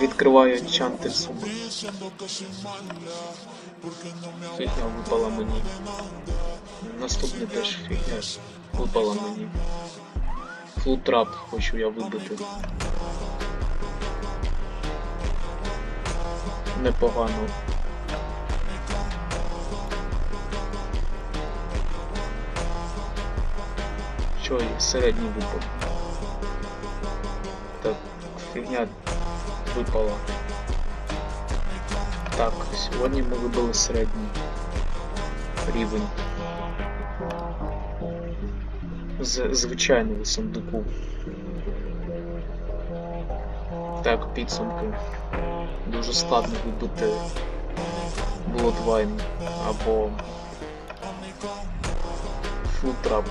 Відкриваю чанти в суму. Фігня випала мені. Наступне теж фігня випала мені. Флутрап хочу я вибити. Непогано. Що є? Середній випав. Так, фігня випала. Так, сьогодні ми вибили середній рівень. З звичайного сундуку. Так, підсумки. Дуже складно вибити Bloodwine або Футрап.